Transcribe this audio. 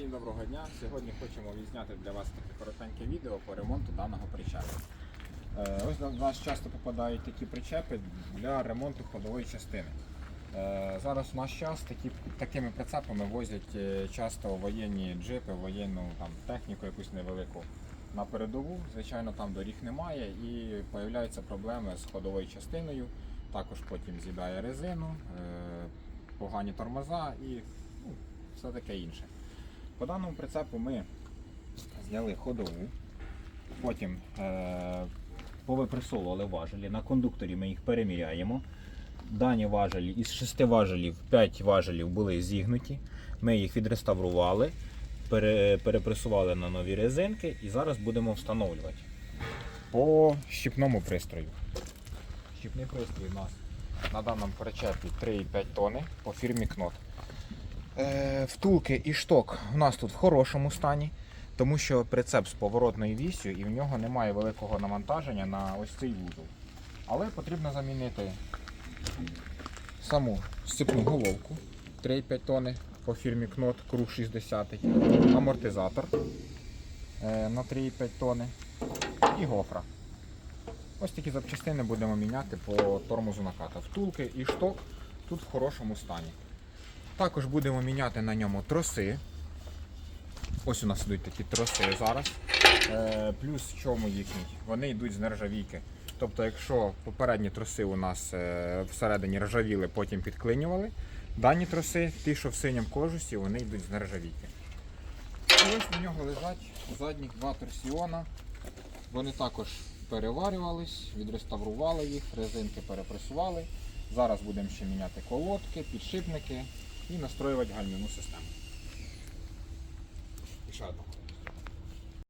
Всім доброго дня. Сьогодні хочемо відзняти для вас таке коротеньке відео по ремонту даного причепу. Е, Ось до нас часто попадають такі причепи для ремонту ходової частини. Е, Зараз в наш час такі, такими прицепами возять е, часто воєнні джипи, воєнну там, техніку якусь невелику на передову. Звичайно, там доріг немає і з'являються проблеми з ходовою частиною. Також потім з'їдає резину, погані тормоза і ну, все таке інше. По даному прицепу ми зняли ходову, потім е, повипресовували важелі. На кондукторі ми їх переміряємо. Дані важелі із 6 важелів 5 важелів були зігнуті. Ми їх відреставрували, пере, перепресували на нові резинки і зараз будемо встановлювати. По щіпному пристрою. Щіпний пристрій у нас на даному причепі 3,5 тонни по фірмі Кнот. Е, втулки і шток у нас тут в хорошому стані, тому що прицеп з поворотною вісю і в нього немає великого навантаження на ось цей вузол. Але потрібно замінити саму сцепну головку 3,5 тонни по фірмі Knot Круг 60, амортизатор е, на 3,5 тонни і гофра. Ось такі запчастини будемо міняти по тормозу наката. Втулки і шток тут в хорошому стані. Також будемо міняти на ньому троси. Ось у нас йдуть такі троси зараз. Е, плюс в чому їхній? Вони йдуть з нержавійки. Тобто, якщо попередні троси у нас е, всередині ржавіли, потім підклинювали, дані троси, ті, що в синьому кожусі, вони йдуть з нержавійки. І ось на нього лежать задніх два торсіона. Вони також переварювались, відреставрували їх, резинки перепресували. Зараз будемо ще міняти колодки, підшипники і настроювати гальмівну систему. І ще одна.